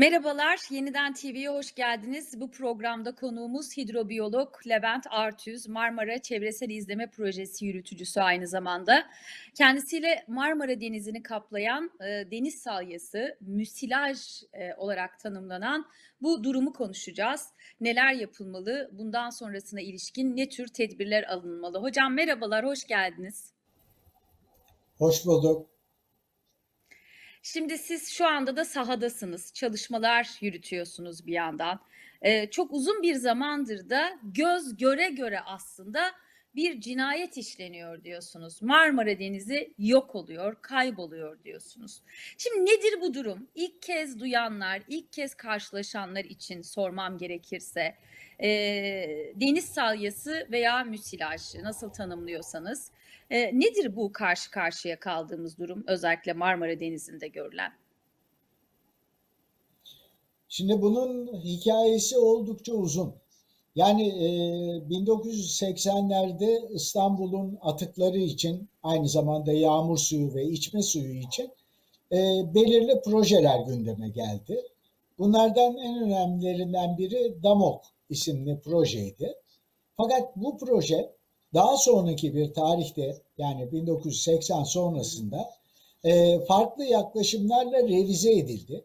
Merhabalar, Yeniden TV'ye hoş geldiniz. Bu programda konuğumuz hidrobiyolog Levent Artüz, Marmara Çevresel İzleme Projesi yürütücüsü aynı zamanda. Kendisiyle Marmara Denizi'ni kaplayan e, deniz salyası, müsilaj e, olarak tanımlanan bu durumu konuşacağız. Neler yapılmalı, bundan sonrasına ilişkin ne tür tedbirler alınmalı? Hocam merhabalar, hoş geldiniz. Hoş bulduk. Şimdi siz şu anda da sahadasınız, çalışmalar yürütüyorsunuz bir yandan. Ee, çok uzun bir zamandır da göz göre göre aslında bir cinayet işleniyor diyorsunuz. Marmara Denizi yok oluyor, kayboluyor diyorsunuz. Şimdi nedir bu durum? İlk kez duyanlar, ilk kez karşılaşanlar için sormam gerekirse e, deniz salyası veya müsilaj nasıl tanımlıyorsanız e, nedir bu karşı karşıya kaldığımız durum özellikle Marmara Denizi'nde görülen? Şimdi bunun hikayesi oldukça uzun. Yani e, 1980'lerde İstanbul'un atıkları için aynı zamanda yağmur suyu ve içme suyu için e, belirli projeler gündeme geldi. Bunlardan en önemlilerinden biri Damok isimli projeydi. Fakat bu proje daha sonraki bir tarihte yani 1980 sonrasında e, farklı yaklaşımlarla revize edildi.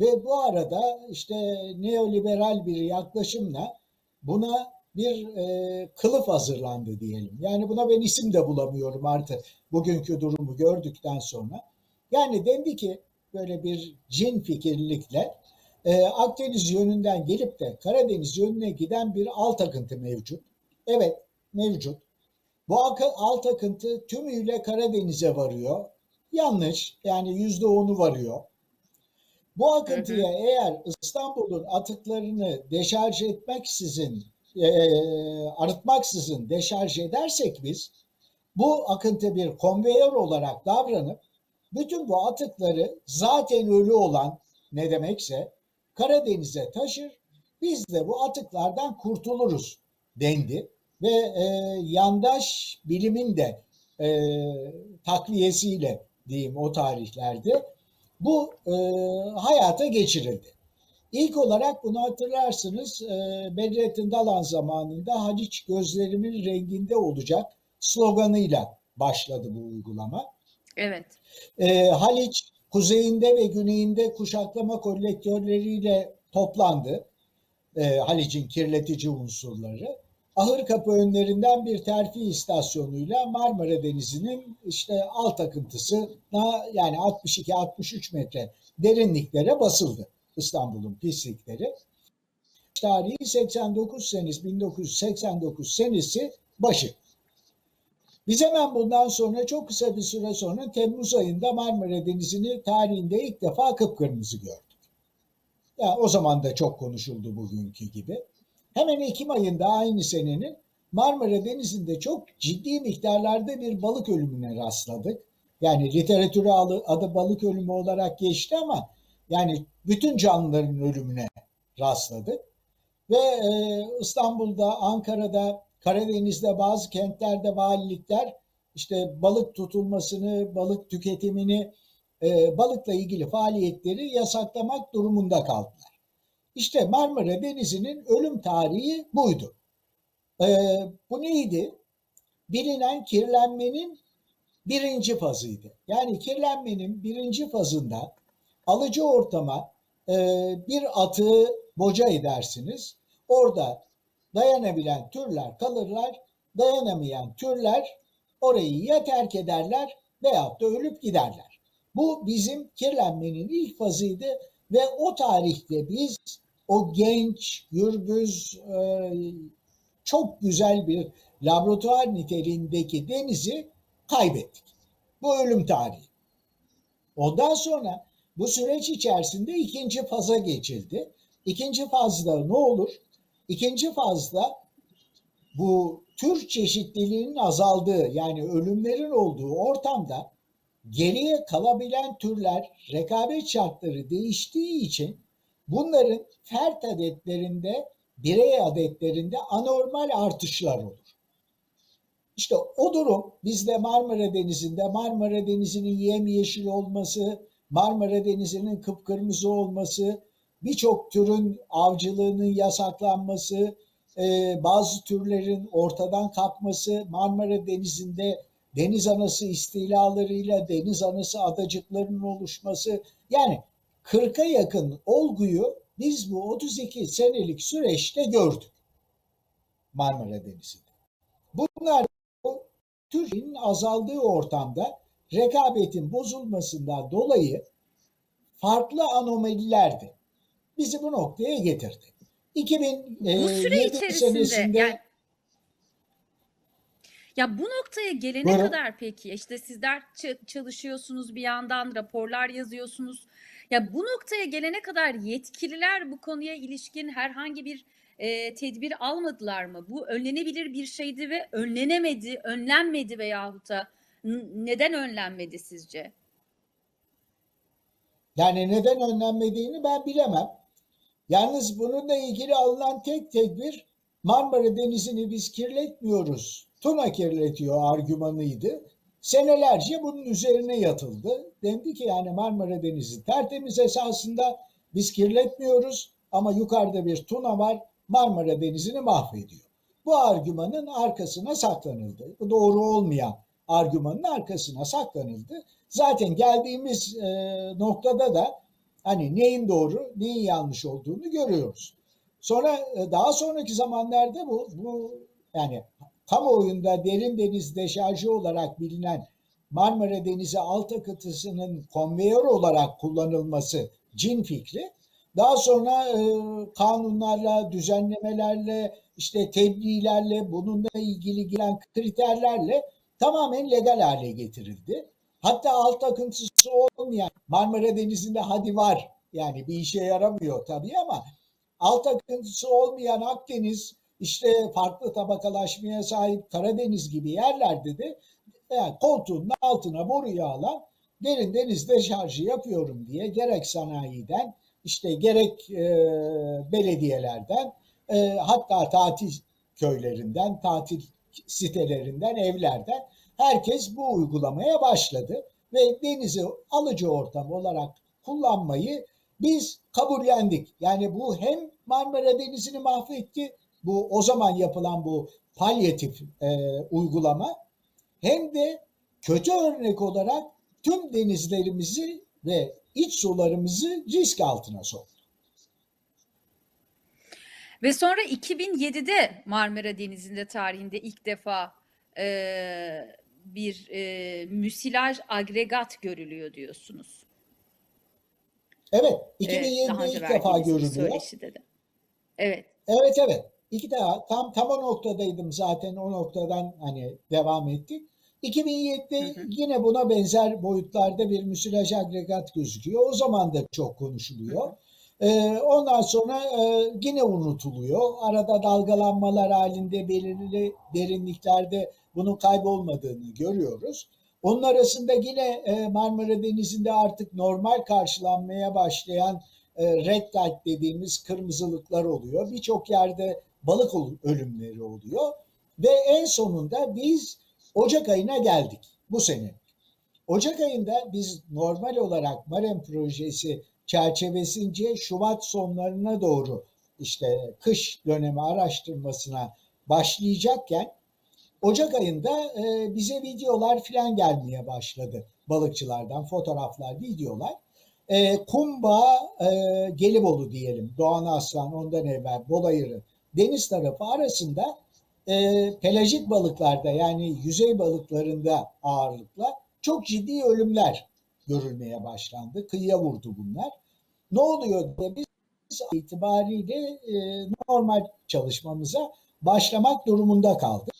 Ve bu arada işte neoliberal bir yaklaşımla buna bir e, kılıf hazırlandı diyelim. Yani buna ben isim de bulamıyorum artık bugünkü durumu gördükten sonra. Yani dendi ki böyle bir cin fikirlikle e, Akdeniz yönünden gelip de Karadeniz yönüne giden bir alt akıntı mevcut. Evet mevcut. Bu alt akıntı tümüyle Karadeniz'e varıyor. Yanlış yani yüzde onu varıyor. Bu akıntıya hı hı. eğer İstanbul'un atıklarını deşarj etmeksizin, e, arıtmaksızın deşarj edersek biz bu akıntı bir konveyör olarak davranıp bütün bu atıkları zaten ölü olan ne demekse Karadeniz'e taşır. Biz de bu atıklardan kurtuluruz dendi ve e, yandaş bilimin de e, takviyesiyle diyeyim o tarihlerde bu e, hayata geçirildi. İlk olarak bunu hatırlarsınız e, Bedrettin Dalan zamanında Haliç gözlerimin renginde olacak sloganıyla başladı bu uygulama. Evet. E, Haliç kuzeyinde ve güneyinde kuşaklama kolektörleriyle toplandı. E, Haliç'in kirletici unsurları. Ahır kapı önlerinden bir terfi istasyonuyla Marmara Denizi'nin işte alt akıntısına yani 62-63 metre derinliklere basıldı İstanbul'un pislikleri. Tarihi 89 senesi 1989 senesi başı. Biz hemen bundan sonra çok kısa bir süre sonra Temmuz ayında Marmara Denizi'ni tarihinde ilk defa kıpkırmızı gördük. Yani o zaman da çok konuşuldu bugünkü gibi. Hemen Ekim ayında aynı senenin Marmara Denizi'nde çok ciddi miktarlarda bir balık ölümüne rastladık. Yani literatüre adı balık ölümü olarak geçti ama yani bütün canlıların ölümüne rastladık. Ve e, İstanbul'da, Ankara'da, Karadeniz'de bazı kentlerde valilikler işte balık tutulmasını, balık tüketimini, e, balıkla ilgili faaliyetleri yasaklamak durumunda kaldılar. İşte Marmara Denizi'nin ölüm tarihi buydu. Ee, bu neydi? Bilinen kirlenmenin birinci fazıydı. Yani kirlenmenin birinci fazında alıcı ortama e, bir atığı boca edersiniz. Orada dayanabilen türler kalırlar, dayanamayan türler orayı ya terk ederler veyahut da ölüp giderler. Bu bizim kirlenmenin ilk fazıydı ve o tarihte biz o genç, gürbüz, e, çok güzel bir laboratuvar niteliğindeki denizi kaybettik. Bu ölüm tarihi. Ondan sonra bu süreç içerisinde ikinci faza geçildi. İkinci fazda ne olur? İkinci fazda bu tür çeşitliliğinin azaldığı yani ölümlerin olduğu ortamda geriye kalabilen türler rekabet şartları değiştiği için bunların fert adetlerinde, birey adetlerinde anormal artışlar olur. İşte o durum bizde Marmara Denizi'nde Marmara Denizi'nin yemyeşil olması, Marmara Denizi'nin kıpkırmızı olması, birçok türün avcılığının yasaklanması, e, bazı türlerin ortadan kalkması, Marmara Denizi'nde deniz anası istilalarıyla deniz anası adacıklarının oluşması yani 40'a yakın olguyu biz bu 32 senelik süreçte gördük Marmara Denizi'nde. Bunlar türün azaldığı ortamda rekabetin bozulmasından dolayı farklı anomalilerdi. Bizi bu noktaya getirdi. 2007 Bu süre içerisinde senesinde yani ya bu noktaya gelene Buyurun. kadar peki işte sizler çalışıyorsunuz bir yandan raporlar yazıyorsunuz. Ya bu noktaya gelene kadar yetkililer bu konuya ilişkin herhangi bir e, tedbir almadılar mı? Bu önlenebilir bir şeydi ve önlenemedi, önlenmedi veyahut da neden önlenmedi sizce? Yani neden önlenmediğini ben bilemem. Yalnız bununla ilgili alınan tek tedbir Marmara Denizi'ni biz kirletmiyoruz. Tuna kirletiyor argümanıydı. Senelerce bunun üzerine yatıldı. Dendi ki yani Marmara Denizi tertemiz esasında biz kirletmiyoruz ama yukarıda bir tuna var Marmara Denizi'ni mahvediyor. Bu argümanın arkasına saklanıldı. Bu doğru olmayan argümanın arkasına saklanıldı. Zaten geldiğimiz e, noktada da hani neyin doğru, neyin yanlış olduğunu görüyoruz. Sonra e, daha sonraki zamanlarda bu bu yani kamuoyunda derin deniz deşarjı olarak bilinen Marmara Denizi alt akıtısının konveyör olarak kullanılması cin fikri daha sonra e, kanunlarla, düzenlemelerle, işte tebliğlerle, bununla ilgili gelen kriterlerle tamamen legal hale getirildi. Hatta alt akıntısı olmayan Marmara Denizi'nde hadi var yani bir işe yaramıyor tabii ama alt akıntısı olmayan Akdeniz işte farklı tabakalaşmaya sahip Karadeniz gibi yerlerde de yani koltuğunun altına boruyu alan derin deniz deşarjı yapıyorum diye gerek sanayiden işte gerek e, belediyelerden e, hatta tatil köylerinden, tatil sitelerinden, evlerden herkes bu uygulamaya başladı ve denizi alıcı ortam olarak kullanmayı biz kabullendik. Yani bu hem Marmara Denizi'ni mahvetti, bu o zaman yapılan bu palyatif e, uygulama hem de kötü örnek olarak tüm denizlerimizi ve iç sularımızı risk altına soktu. Ve sonra 2007'de Marmara Denizi'nde tarihinde ilk defa e, bir e, müsilaj agregat görülüyor diyorsunuz. Evet, Evet, 2007'de daha önce ilk defa görülüyor. de. Evet. Evet evet. İki daha tam tam o noktadaydım zaten o noktadan hani devam ettik. 2007'de Hı hı. yine buna benzer boyutlarda bir müsilaj agregat gözüküyor. O zaman da çok konuşuluyor. Ee, ondan sonra e, yine unutuluyor. Arada dalgalanmalar halinde belirli derinliklerde bunun kaybolmadığını görüyoruz. Onun arasında yine e, Marmara Denizi'nde artık normal karşılanmaya başlayan e, red tide dediğimiz kırmızılıklar oluyor. Birçok yerde balık ölümleri oluyor. Ve en sonunda biz Ocak ayına geldik bu sene. Ocak ayında biz normal olarak Marem projesi çerçevesince Şubat sonlarına doğru işte kış dönemi araştırmasına başlayacakken Ocak ayında e, bize videolar filan gelmeye başladı balıkçılardan fotoğraflar, videolar. E, Kumba, e, Gelibolu diyelim, Doğan Aslan ondan evvel Bolayırı deniz tarafı arasında e, pelajik balıklarda yani yüzey balıklarında ağırlıkla çok ciddi ölümler görülmeye başlandı. Kıyıya vurdu bunlar. Ne oluyor diye biz itibariyle e, normal çalışmamıza başlamak durumunda kaldık.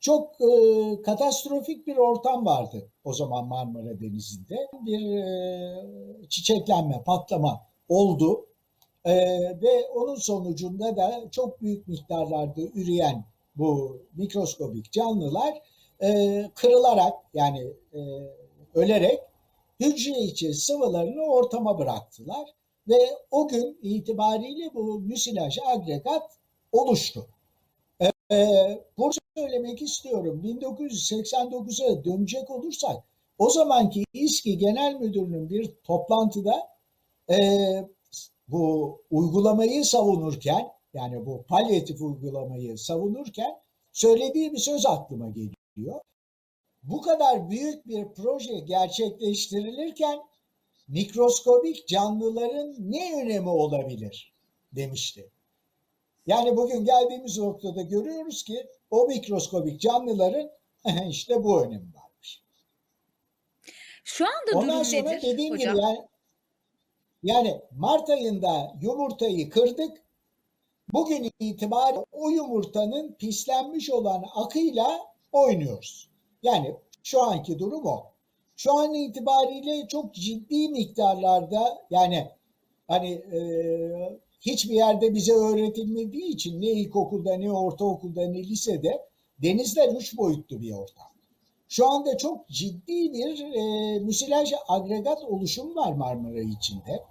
Çok e, katastrofik bir ortam vardı o zaman Marmara Denizi'nde. Bir e, çiçeklenme, patlama oldu. E, ve onun sonucunda da çok büyük miktarlarda üreyen bu mikroskobik canlılar e, kırılarak yani e, ölerek hücre içi sıvılarını ortama bıraktılar. Ve o gün itibariyle bu müsilaj agregat oluştu. Ee, bunu söylemek istiyorum. 1989'a dönecek olursak o zamanki İSKİ Genel Müdürü'nün bir toplantıda e, bu uygulamayı savunurken yani bu palyatif uygulamayı savunurken söylediği bir söz aklıma geliyor. Bu kadar büyük bir proje gerçekleştirilirken mikroskobik canlıların ne önemi olabilir demişti. Yani bugün geldiğimiz noktada görüyoruz ki o mikroskobik canlıların işte bu önemi varmış. Şu anda Ondan durum sonra nedir dediğim hocam? gibi yani, yani Mart ayında yumurtayı kırdık. Bugün itibariyle o yumurtanın pislenmiş olan akıyla oynuyoruz. Yani şu anki durum o. Şu an itibariyle çok ciddi miktarlarda yani hani e, hiçbir yerde bize öğretilmediği için ne ilkokulda ne ortaokulda ne lisede denizler üç boyutlu bir ortam. Şu anda çok ciddi bir e, müsilaj agregat oluşum var Marmara içinde.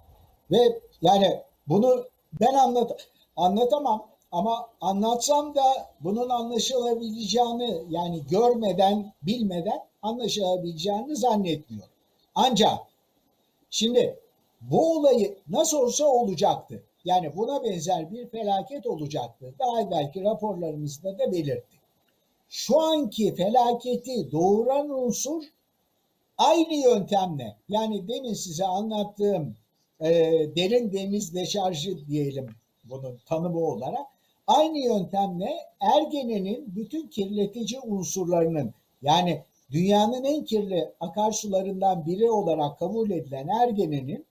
Ve yani bunu ben anlat anlatamam ama anlatsam da bunun anlaşılabileceğini yani görmeden bilmeden anlaşılabileceğini zannetmiyorum. Ancak şimdi bu olayı nasıl olsa olacaktı. Yani buna benzer bir felaket olacaktı. Daha evvelki raporlarımızda da belirttik. Şu anki felaketi doğuran unsur aynı yöntemle yani demin size anlattığım e, derin deniz deşarjı diyelim bunun tanımı olarak aynı yöntemle Ergene'nin bütün kirletici unsurlarının yani dünyanın en kirli akarsularından biri olarak kabul edilen Ergene'nin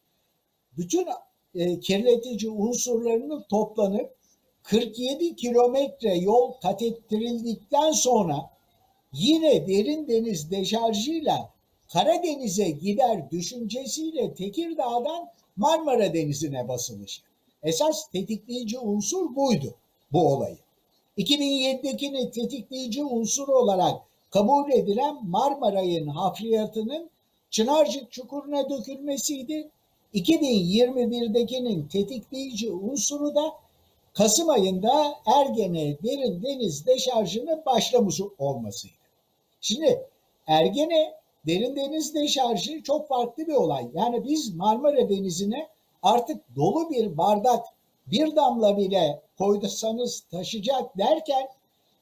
bütün e, kirletici unsurlarının toplanıp 47 kilometre yol kat ettirildikten sonra yine derin deniz deşarjıyla Karadeniz'e gider düşüncesiyle Tekirdağ'dan Marmara Denizi'ne basılışı. Esas tetikleyici unsur buydu bu olayı. 2007'dekini tetikleyici unsur olarak kabul edilen Marmaray'ın hafriyatının Çınarcık Çukuru'na dökülmesiydi. 2021'dekinin tetikleyici unsuru da Kasım ayında Ergene derin deniz deşarjının başlamış olmasıydı. Şimdi Ergene derin deniz deşarjı çok farklı bir olay. Yani biz Marmara Denizi'ne artık dolu bir bardak bir damla bile koysanız taşıyacak derken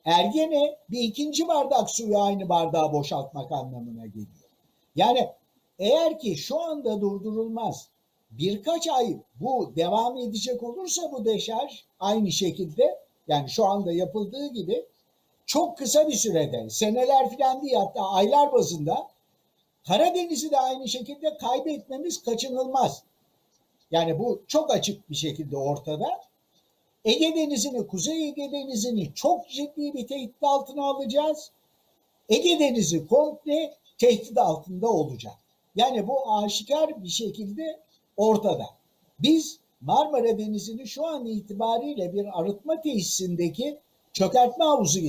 Ergene bir ikinci bardak suyu aynı bardağa boşaltmak anlamına geliyor. Yani eğer ki şu anda durdurulmaz birkaç ay bu devam edecek olursa bu deşarj aynı şekilde yani şu anda yapıldığı gibi çok kısa bir sürede seneler falan değil hatta aylar bazında Karadeniz'i de aynı şekilde kaybetmemiz kaçınılmaz. Yani bu çok açık bir şekilde ortada. Ege Denizi'ni, Kuzey Ege Denizi'ni çok ciddi bir tehdit altına alacağız. Ege Denizi komple tehdit altında olacak. Yani bu aşikar bir şekilde ortada. Biz Marmara Denizi'ni şu an itibariyle bir arıtma tesisindeki çökertme havuzu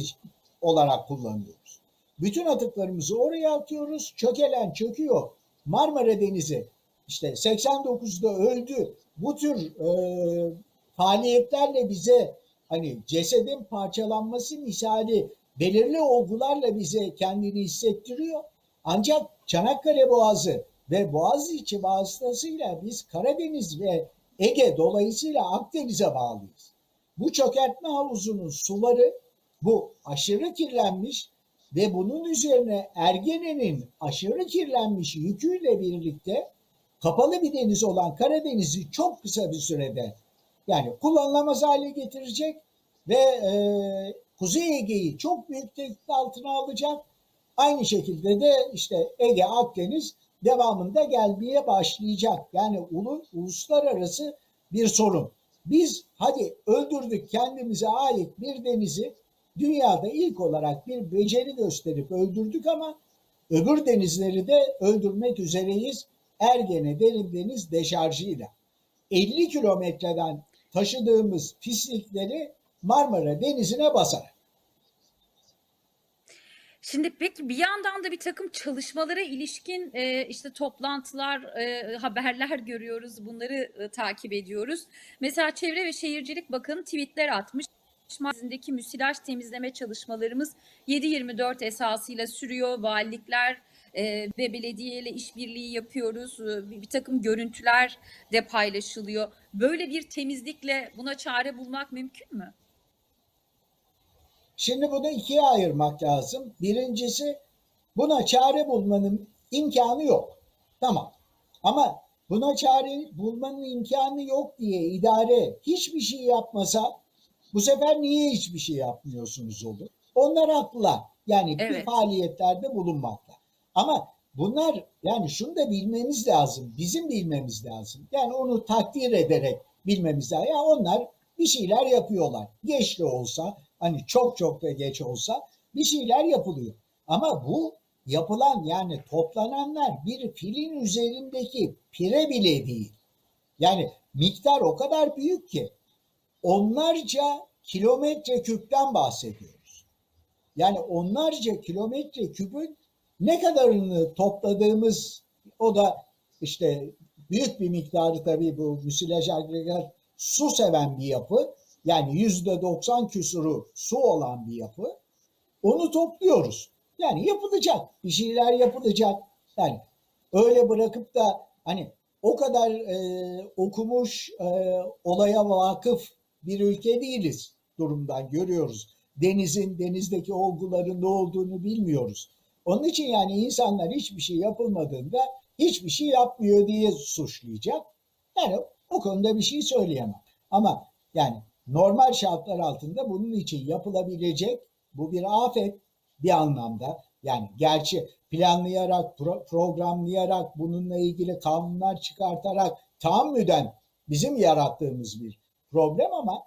olarak kullanıyoruz. Bütün atıklarımızı oraya atıyoruz. Çökelen çöküyor. Marmara Denizi işte 89'da öldü. Bu tür e, faaliyetlerle bize hani cesedin parçalanması misali belirli olgularla bize kendini hissettiriyor. Ancak Çanakkale Boğazı ve Boğaziçi vasıtasıyla biz Karadeniz ve Ege dolayısıyla Akdeniz'e bağlıyız. Bu çökertme havuzunun suları bu aşırı kirlenmiş ve bunun üzerine Ergene'nin aşırı kirlenmiş yüküyle birlikte kapalı bir deniz olan Karadeniz'i çok kısa bir sürede yani kullanılamaz hale getirecek ve e, Kuzey Ege'yi çok büyük tehdit altına alacak. Aynı şekilde de işte Ege, Akdeniz devamında gelmeye başlayacak. Yani ulu, uluslararası bir sorun. Biz hadi öldürdük kendimize ait bir denizi dünyada ilk olarak bir beceri gösterip öldürdük ama öbür denizleri de öldürmek üzereyiz. Ergene derin deniz deşarjıyla. 50 kilometreden taşıdığımız pislikleri Marmara Denizi'ne basarak. Şimdi peki bir yandan da bir takım çalışmalara ilişkin e, işte toplantılar, e, haberler görüyoruz. Bunları e, takip ediyoruz. Mesela Çevre ve Şehircilik Bakanı tweetler atmış. Merkezindeki müsilaj temizleme çalışmalarımız 7-24 esasıyla sürüyor. Valilikler e, ve belediyeyle işbirliği yapıyoruz. E, bir, bir takım görüntüler de paylaşılıyor. Böyle bir temizlikle buna çare bulmak mümkün mü? Şimdi bunu ikiye ayırmak lazım. Birincisi buna çare bulmanın imkanı yok. Tamam. Ama buna çare bulmanın imkanı yok diye idare hiçbir şey yapmasa bu sefer niye hiçbir şey yapmıyorsunuz olur? Onlar haklılar. Yani bir Evet. faaliyetlerde bulunmakla. Ama bunlar yani şunu da bilmemiz lazım. Bizim bilmemiz lazım. Yani onu takdir ederek bilmemiz lazım. Ya onlar bir şeyler yapıyorlar. Geç de olsa hani çok çok da geç olsa bir şeyler yapılıyor. Ama bu yapılan yani toplananlar bir filin üzerindeki pire bile değil. Yani miktar o kadar büyük ki onlarca kilometre küpten bahsediyoruz. Yani onlarca kilometre küpün ne kadarını topladığımız o da işte büyük bir miktarı tabii bu müsilaj agregat su seven bir yapı. Yani yüzde 90 küsuru su olan bir yapı. Onu topluyoruz. Yani yapılacak. Bir şeyler yapılacak. Yani öyle bırakıp da hani o kadar e, okumuş e, olaya vakıf bir ülke değiliz durumdan görüyoruz. Denizin, denizdeki olguların ne olduğunu bilmiyoruz. Onun için yani insanlar hiçbir şey yapılmadığında hiçbir şey yapmıyor diye suçlayacak. Yani o konuda bir şey söyleyemem. Ama yani normal şartlar altında bunun için yapılabilecek bu bir afet bir anlamda. Yani gerçi planlayarak, pro- programlayarak, bununla ilgili kanunlar çıkartarak tahammüden bizim yarattığımız bir problem ama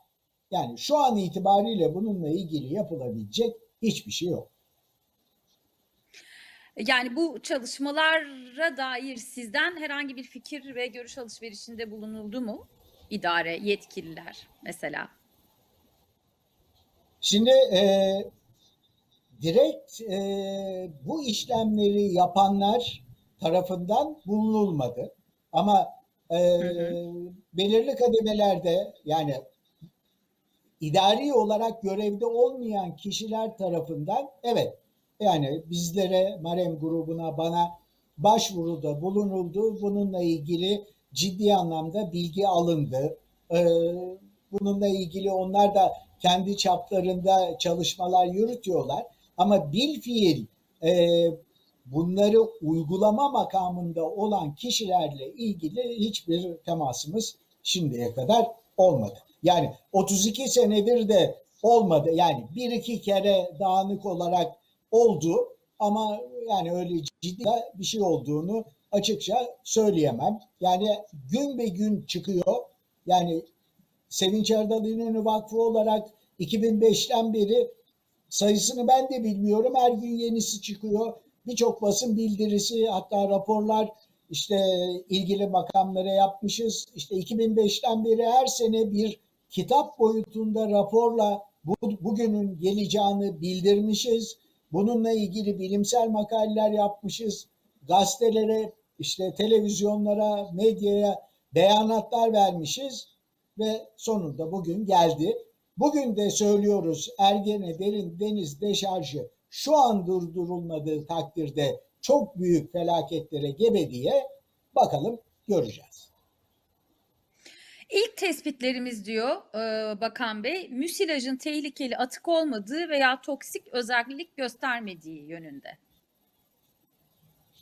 yani şu an itibariyle bununla ilgili yapılabilecek hiçbir şey yok. Yani bu çalışmalara dair sizden herhangi bir fikir ve görüş alışverişinde bulunuldu mu? İdare, yetkililer mesela. Şimdi e, direkt e, bu işlemleri yapanlar tarafından bulunulmadı. Ama e, hı. belirli kademelerde yani idari olarak görevde olmayan kişiler tarafından evet yani bizlere Marem grubuna bana başvuruda bulunuldu. Bununla ilgili ciddi anlamda bilgi alındı. Ee, bununla ilgili onlar da kendi çaplarında çalışmalar yürütüyorlar. Ama bil fiil e, bunları uygulama makamında olan kişilerle ilgili hiçbir temasımız şimdiye kadar olmadı. Yani 32 senedir de olmadı. Yani bir iki kere dağınık olarak oldu ama yani öyle ciddi bir şey olduğunu açıkça söyleyemem. Yani gün be gün çıkıyor. Yani Sevinç Erdal İnönü Vakfı olarak 2005'ten beri sayısını ben de bilmiyorum. Her gün yenisi çıkıyor. Birçok basın bildirisi hatta raporlar işte ilgili makamlara yapmışız. İşte 2005'ten beri her sene bir kitap boyutunda raporla bu, bugünün geleceğini bildirmişiz. Bununla ilgili bilimsel makaleler yapmışız. Gazetelere, işte televizyonlara, medyaya beyanatlar vermişiz ve sonunda bugün geldi. Bugün de söylüyoruz Ergene Derin Deniz Deşarjı şu an durdurulmadığı takdirde çok büyük felaketlere gebe diye bakalım göreceğiz. İlk tespitlerimiz diyor e, Bakan Bey, müsilajın tehlikeli atık olmadığı veya toksik özellik göstermediği yönünde.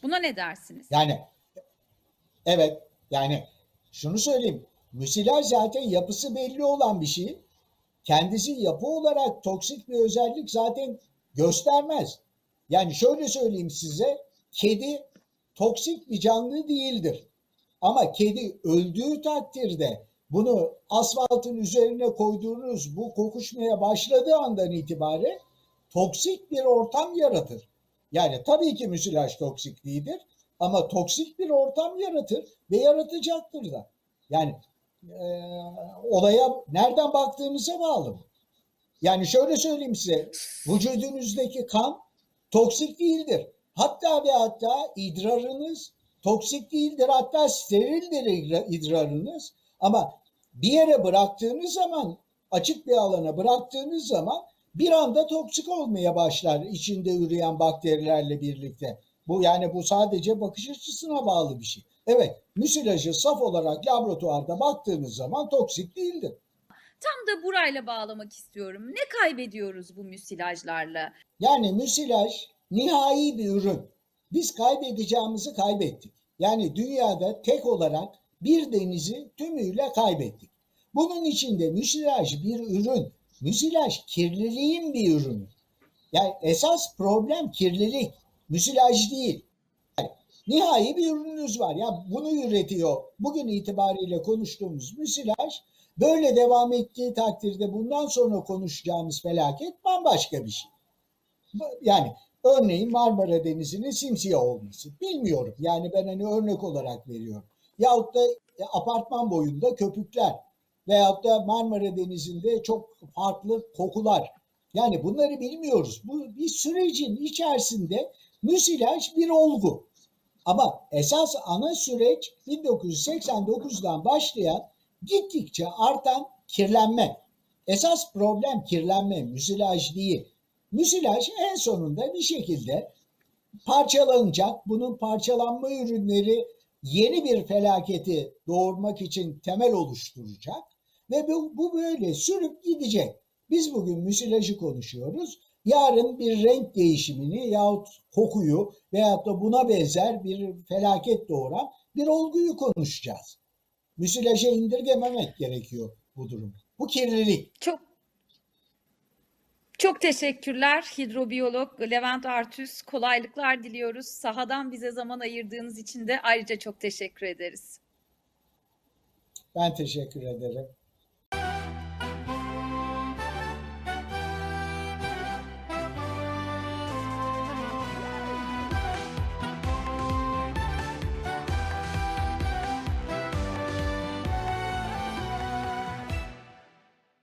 Buna ne dersiniz? Yani evet yani şunu söyleyeyim. Müsilaj zaten yapısı belli olan bir şey. Kendisi yapı olarak toksik bir özellik zaten göstermez. Yani şöyle söyleyeyim size. Kedi toksik bir canlı değildir. Ama kedi öldüğü takdirde bunu asfaltın üzerine koyduğunuz bu kokuşmaya başladığı andan itibaren toksik bir ortam yaratır. Yani tabii ki müsilaj toksik değildir ama toksik bir ortam yaratır ve yaratacaktır da. Yani e, olaya nereden baktığınıza bağlı. Yani şöyle söyleyeyim size, vücudunuzdaki kan toksik değildir. Hatta ve hatta idrarınız toksik değildir. Hatta sterildir idrarınız. Ama bir yere bıraktığınız zaman, açık bir alana bıraktığınız zaman bir anda toksik olmaya başlar içinde üreyen bakterilerle birlikte. Bu yani bu sadece bakış açısına bağlı bir şey. Evet, müsilajı saf olarak laboratuvarda baktığınız zaman toksik değildir. Tam da burayla bağlamak istiyorum. Ne kaybediyoruz bu müsilajlarla? Yani müsilaj nihai bir ürün. Biz kaybedeceğimizi kaybettik. Yani dünyada tek olarak bir denizi tümüyle kaybettik. Bunun içinde müsilaj bir ürün. Müsilaj kirliliğin bir ürünü. Yani esas problem kirlilik. Müsilaj değil. Yani nihai bir ürününüz var. Ya bunu üretiyor. Bugün itibariyle konuştuğumuz müsilaj böyle devam ettiği takdirde bundan sonra konuşacağımız felaket bambaşka bir şey. Yani örneğin Marmara Denizi'nin simsiyah olması. Bilmiyorum. Yani ben hani örnek olarak veriyorum. Yahut da e, apartman boyunda köpükler veyahut da Marmara Denizi'nde çok farklı kokular. Yani bunları bilmiyoruz. Bu bir sürecin içerisinde müsilaj bir olgu. Ama esas ana süreç 1989'dan başlayan gittikçe artan kirlenme. Esas problem kirlenme, müsilaj değil. Müsilaj en sonunda bir şekilde parçalanacak. Bunun parçalanma ürünleri yeni bir felaketi doğurmak için temel oluşturacak. Ve bu, bu böyle sürüp gidecek. Biz bugün müsilajı konuşuyoruz. Yarın bir renk değişimini yahut kokuyu veyahut da buna benzer bir felaket doğuran bir olguyu konuşacağız. Müsilaja indirgememek gerekiyor bu durumu. Bu kirlilik. Çok çok teşekkürler hidrobiyolog Levent Artüs. Kolaylıklar diliyoruz. Sahadan bize zaman ayırdığınız için de ayrıca çok teşekkür ederiz. Ben teşekkür ederim.